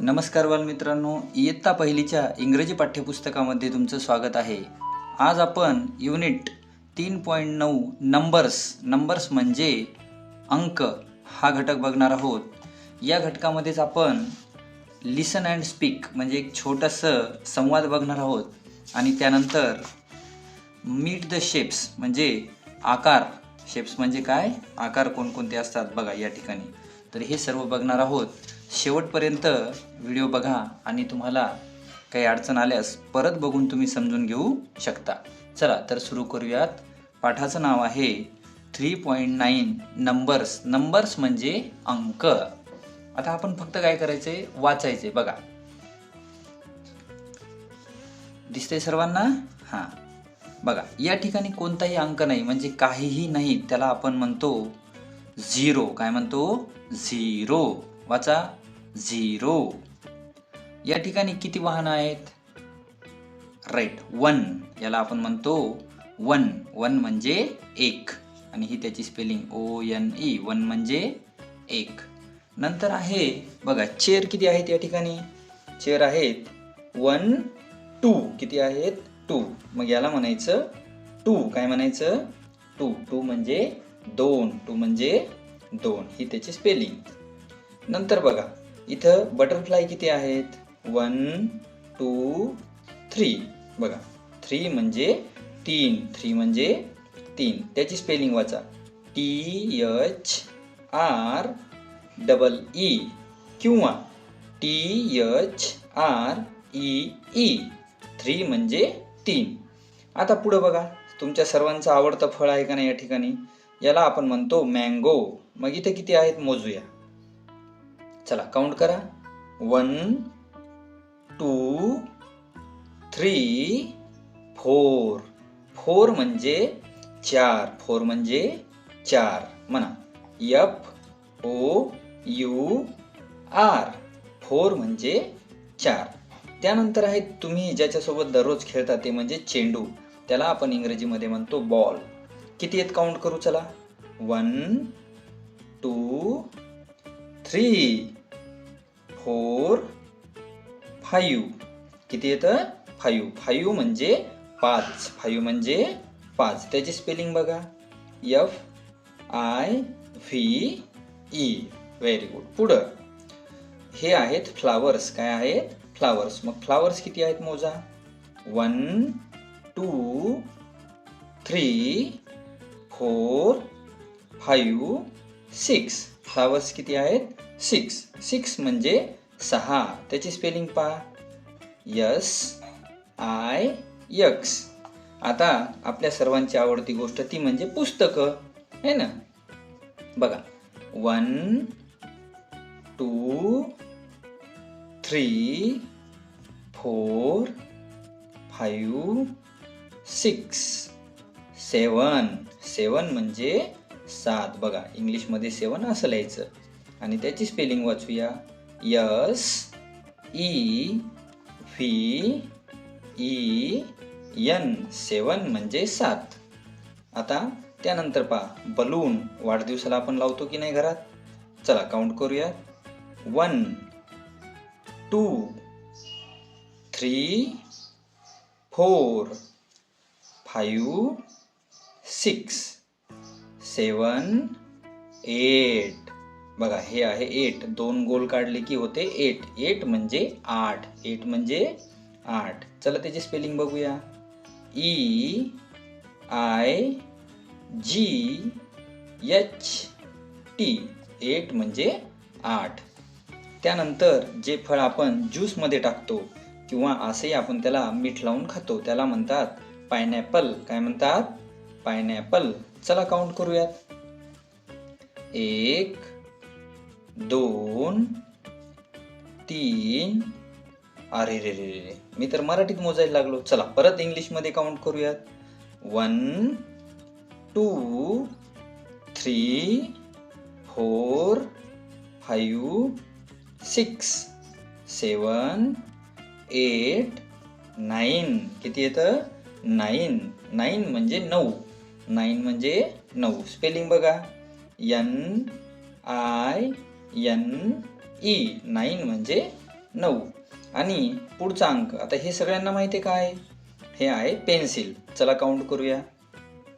नमस्कार बालमित्रांनो इयत्ता पहिलीच्या इंग्रजी पाठ्यपुस्तकामध्ये तुमचं स्वागत आहे. आज आपण युनिट तीन पॉईंट नऊ नंबर्स नंबर्स म्हणजे अंक हा घटक बघणार आहोत. या घटकामध्येच आपण लिसन अँड स्पीक म्हणजे एक छोटंसं संवाद बघणार आहोत. आणि त्यानंतर मीट द शेप्स म्हणजे आकार. शेप्स म्हणजे काय? आकार कोणकोणते असतात बघा या ठिकाणी. तर हे सर्व बघणार आहोत. शेवटपर्यंत व्हिडिओ बघा आणि तुम्हाला काही अडचण आल्यास परत बघून तुम्ही समजून घेऊ शकता. चला तर सुरू करूयात. पाठाचं नाव आहे three point nine numbers numbers म्हणजे अंक. आता आपण फक्त काय करायचंय? वाचायचे बघा. दिसतंय सर्वांना? हां. बघा या ठिकाणी कोणताही अंक नाही म्हणजे काहीही नाही त्याला आपण म्हणतो झिरो काय म्हणतो? झिरो वाचा. झिरो. या ठिकाणी किती वाहनं आहेत? राईट वन याला आपण म्हणतो वन वन म्हणजे एक. आणि ही त्याची spelling O N E one म्हणजे एक. नंतर आहे बघा चेअर किती आहेत या ठिकाणी? चेअर आहेत वन टू किती आहेत? टू मग याला म्हणायचं टू काय म्हणायचं? टू टू म्हणजे दोन. टू म्हणजे दोन. ही त्याची स्पेलिंग नंतर बघा इथं बटरफ्लाय किती आहेत? वन टू थ्री बघा थ्री म्हणजे तीन. थ्री म्हणजे तीन. त्याची स्पेलिंग वाचा. T H R double E किंवा T H R E E three म्हणजे तीन. आता पुढं बघा. तुमच्या सर्वांचं आवडतं फळ आहे का नाही या ठिकाणी? याला आपण म्हणतो मँगो मग इथे किती आहेत? मोजूया. चला काउंट करा. One two three four four म्हणजे चार. फोर म्हणजे चार. म्हणा. F O U R four म्हणजे चार. त्यानंतर आहे तुम्ही ज्याच्यासोबत दररोज खेळता ते म्हणजे चेंडू. त्याला आपण इंग्रजीमध्ये म्हणतो बॉल किती आहेत काउंट करू चला. One two three four five. किती येतं? फाईव्ह. फाईव्ह म्हणजे पाच. फाईव्ह म्हणजे पाच. त्याची स्पेलिंग बघा. F I V E. Very good पुढं. हे आहेत फ्लावर्स काय आहेत? फ्लावर्स मग फ्लावर्स किती आहेत मोजा? One two three four five six flowers किती आहेत? सिक्स. सिक्स म्हणजे सहा. त्याची स्पेलिंग पहा. S I X. आता आपल्या सर्वांची आवडती गोष्ट ती म्हणजे पुस्तकं. है ना? बघा. One two three four five six. Seven. Seven म्हणजे सात. बघा इंग्लिशमध्ये सेवन असं लिहायचं. आणि त्याची spelling वाचूया. S E V E N seven म्हणजे सात. आता त्यानंतर पहा बलून वाढदिवसाला आपण लावतो की नाही घरात? चला काउंट करूया one two three four five six seven eight बघा हे आहे एट दोन गोल काढले की होते एट एट म्हणजे आठ. एट म्हणजे आठ. चला त्याची स्पेलिंग बघूया. E I G H T eight म्हणजे आठ. त्यानंतर जे फळ आपण ज्यूसमध्ये टाकतो किंवा असेही आपण त्याला मीठ लावून खातो त्याला म्हणतात पायनॅपल काय म्हणतात? पायनॅपल चला काउंट करूयात. एक दोन तीन. अरे रे रे रे मी तर मराठीत मोजायला लागलो. चला परत इंग्लिशमध्ये काउंट करूयात. One two three four five six seven eight nine किती येतं? नाईन नाईन म्हणजे नऊ. नाईन म्हणजे नऊ. स्पेलिंग बघा. N I N E nine म्हणजे नऊ. आणि पुढचा अंक आता हे सगळ्यांना माहिती आहे काय? हे आहे पेन्सिल. चला काउंट करूया.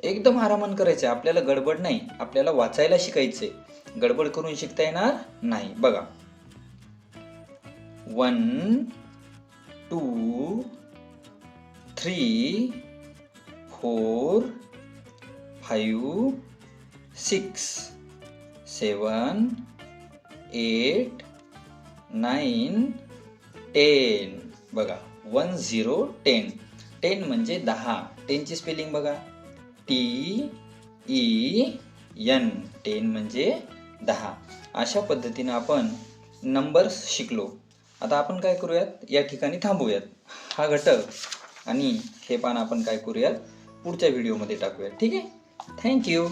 एकदम आरामान करायचं आहे आपल्याला गडबड नाही. आपल्याला वाचायला शिकायचंय. गडबड करून शिकता येणार नाही. बघा. One two three four five six seven eight nine ten. बघा वन झिरो टेन. टेन म्हणजे दहा. टेनची स्पेलिंग बघा. टी ई यन टेन म्हणजे दहा. अशा पद्धतीनं आपण नंबर्स शिकलो. आता आपण काय करूयात? या ठिकाणी थांबूयात. हा घटक आणि हे पान आपण काय करूयात? पुढच्या व्हिडिओमध्ये टाकूयात. ठीक आहे? थँक्यू.